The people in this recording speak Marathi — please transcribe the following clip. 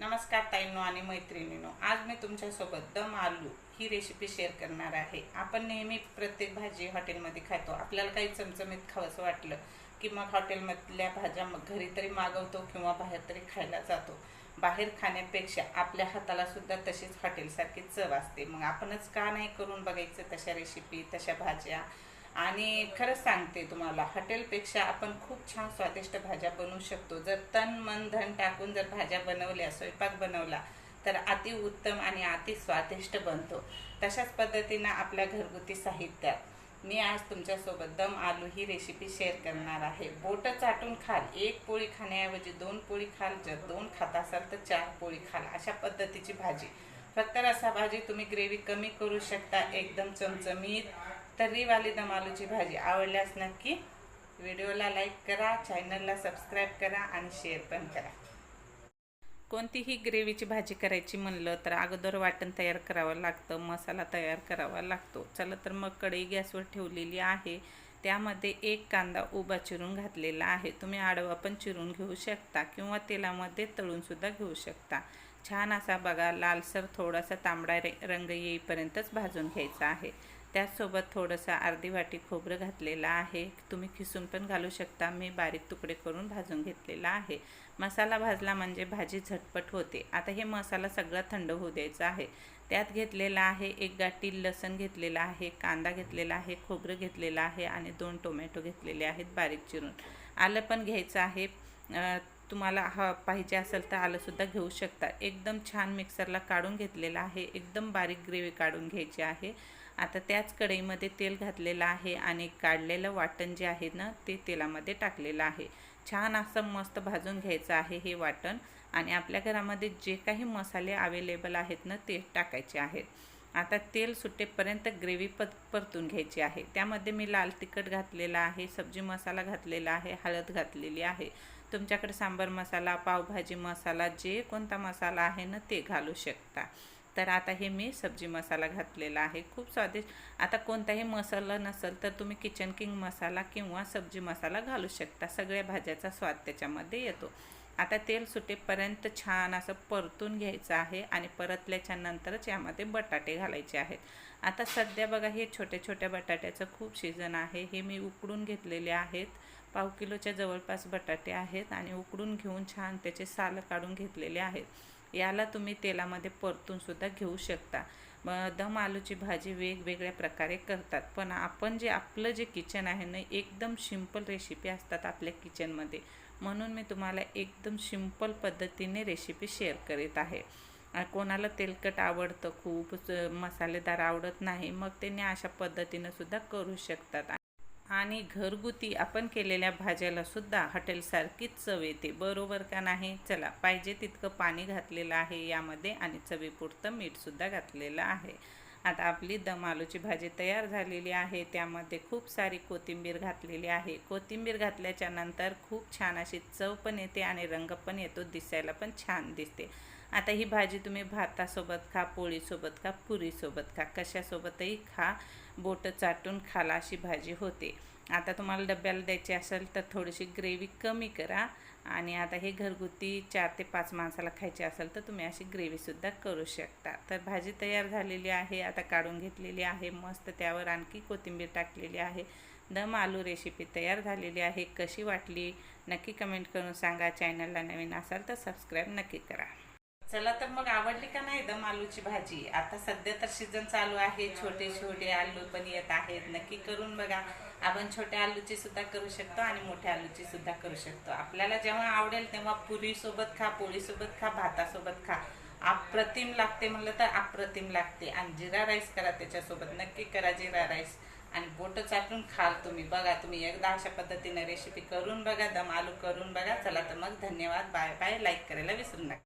नमस्कार ताईनो आणि मैत्रिणीनो आज मी तुमच्यासोबत दम आलू ही रेसिपी शेअर करणार आहे. आपण नेहमी प्रत्येक भाजी हॉटेलमध्ये खातो. आपल्याला काही चमचमीत खावंसं वाटलं की मग हॉटेलमधल्या भाज्या मग घरी तरी मागवतो किंवा बाहेर तरी खायला जातो. बाहेर खाण्यापेक्षा आपल्या हाताला सुद्धा तशीच हॉटेलसारखी चव असते. मग आपणच का नाही करून बघायचं तशा रेसिपी तशा भाज्या? आणि खरंच सांगते तुम्हाला हॉटेलपेक्षा आपण खूप छान स्वादिष्ट भाज्या बनवू शकतो. जर तन मन धन टाकून जर भाज्या बनवल्या स्वयंपाक बनवला तर अति उत्तम आणि अति स्वादिष्ट बनतो. तशाच पद्धतीनं आपल्या घरगुती साहित्यात. मी आज तुमच्यासोबत दम आलू ही रेसिपी शेअर करणार आहे. बोट चाटून खाल. एक पोळी खाण्याऐवजी दोन पोळी खाल. जर दोन खात असाल तर चार पोळी खाल. अशा पद्धतीची भाजी. फक्त रसा भाजी तुम्ही ग्रेव्ही कमी करू शकता. एकदम चमचमीत तर्रीवाली दम आलूची भाजी आवडल्यास नक्की व्हिडिओला लाईक करा चॅनलला सबस्क्राईब करा आणि शेअर पण करा. कोणतीही ग्रेव्हीची भाजी करायची म्हणलं तर अगोदर वाटण तयार करावं लागतं मसाला तयार करावा लागतो. चला तर मग कढई गॅसवर ठेवलेली आहे. त्यामध्ये एक कांदा उभा चिरून घातलेला आहे. तुम्ही आडवा पण चिरून घेऊ शकता किंवा तेलामध्ये तळूनसुद्धा घेऊ शकता. छान असा बघा लालसर थोडासा तांबडा रंग येईपर्यंतच भाजून घ्यायचा आहे. त्याचसोबत थोडंसं अर्धी वाटी खोबरं घातलेलं आहे. तुम्ही खिसून पण घालू शकता. मी बारीक तुकडे करून भाजून घेतलेला आहे. मसाला भाजला म्हणजे भाजी झटपट होते. आता हे मसाला सगळा थंड होऊ द्यायचा आहे. त्यात घेतलेला आहे एक गाठी लसण घेतलेला आहे कांदा घेतलेला आहे खोबरं घेतलेलं आहे आणि दोन टोमॅटो घेतलेले आहेत बारीक चिरून. आलं पण घ्यायचं आहे. तुम्हाला हा पाहिजे असेल तर आलंसुद्धा घेऊ शकता. एकदम छान मिक्सरला काढून घेतलेलं आहे. एकदम बारीक ग्रेव्ही काढून घ्यायची आहे. आता त्याच कढईमध्ये तेल घातलेलं आहे आणि काढलेलं वाटण जे आहे ना ते तेलामध्ये टाकलेलं आहे. छान असं मस्त भाजून घ्यायचं आहे हे वाटण आणि आपल्या घरामध्ये जे काही मसाले अवेलेबल आहेत ना ते टाकायचे आहेत. आता तेल सुटेपर्यंत ग्रेव्ही पत परतून घ्यायची आहे. त्यामध्ये मी लाल तिखट घातलेला आहे सब्जी मसाला घातलेला आहे हळद घातलेली आहे. तुमच्याकडे सांबार मसाला पावभाजी मसाला जे कोणता मसाला आहे ना ते घालू शकता. तर आता हे मी सब्जी मसाला घातलेला आहे. खूप स्वादिष्ट. आता कोणताही मसाला नसेल तर तुम्ही किचन किंग मसाला किंवा सब्जी मसाला घालू शकता. सगळ्या भाज्याचा स्वाद त्याच्यामध्ये येतो. आता तेल सुटेपर्यंत छान असं परतून घ्यायचं आहे आणि परतल्याच्या नंतरच यामध्ये बटाटे घालायचे आहेत. आता सध्या बघा हे छोट्या छोट्या बटाट्याचं खूप सीझन आहे. हे मी उकडून घेतलेले आहेत. पाव किलोच्या जवळपास बटाटे आहेत आणि उकडून घेऊन छान त्याचे साल काढून घेतलेले आहेत. याला तुम्ही तेलामध्ये परतून सुद्धा घेऊ शकता. दम आलूची भाजी वेगवेगळ्या प्रकारे करतात. पण आपण जे आपलं जे किचन आहे ना एकदम सिंपल रेसिपी असतात आपल्या किचनमध्ये म्हणून मी तुम्हाला एकदम सिंपल पद्धतीने रेसिपी शेअर करीत आहे. कोणाला तेलकट आवडतं खूप मसालेदार आवडत नाही मग त्यांनी अशा पद्धतीनं सुद्धा करू शकतात. आणि घरगुती आपण केलेल्या भाज्यालासुद्धा हॉटेलसारखीच चव येते. बरोबर का नाही? चला पाहिजे तितकं पाणी घातलेलं आहे यामध्ये आणि चवीपुरतं मीठसुद्धा घातलेलं आहे. आता आपली दम आलूची भाजी तयार झालेली आहे. त्यामध्ये खूप सारी कोथिंबीर घातलेली आहे. कोथिंबीर घातल्याच्या नंतर खूप छान अशी चव पण येते आणि रंग पण येतो दिसायला पण छान दिसते. आता ही भाजी तुम्ही भातासोबत खा पोळीसोबत खा पुरीसोबत खा कशासोबतही खा. बोटं चाटून खाला अशी भाजी होते. आता तुम्हाला डब्याला द्यायची असेल तर थोडीशी ग्रेव्ही कमी करा. आणि आता हे घरगुती चार ते पाच माणसाला खायची असेल तर तुम्ही अशी ग्रेव्हीसुद्धा करू शकता. तर भाजी तयार झालेली आहे आता काढून घेतलेली आहे. मस्त त्यावर आणखी कोथिंबीर टाकलेली आहे. दम आलू रेसिपी तयार झालेली आहे. कशी वाटली नक्की कमेंट करून सांगा. चॅनलला नवीन असाल तर सबस्क्राईब नक्की करा. चला तर मग आवडली का नाही दम आलूची भाजी? आता सध्या तर सीझन चालू आहे. छोटे छोटे आलू पण येत आहेत. नक्की करून बघा. आपण छोट्या आलूची सुद्धा करू शकतो आणि मोठ्या आलूची सुद्धा करू शकतो. आपल्याला जेव्हा आवडेल तेव्हा पुरीसोबत खा पोळीसोबत खा भातासोबत खा. अप्रतिम लागते म्हणलं तर अप्रतिम लागते. आणि जिरा राईस करा त्याच्यासोबत. नक्की करा जिरा राईस आणि बोट चाटून खाल तुम्ही. बघा तुम्ही एकदा अशा पद्धतीने रेसिपी करून बघा दम आलू करून बघा. चला तर मग धन्यवाद. बाय बाय लाईक करायला विसरू नका.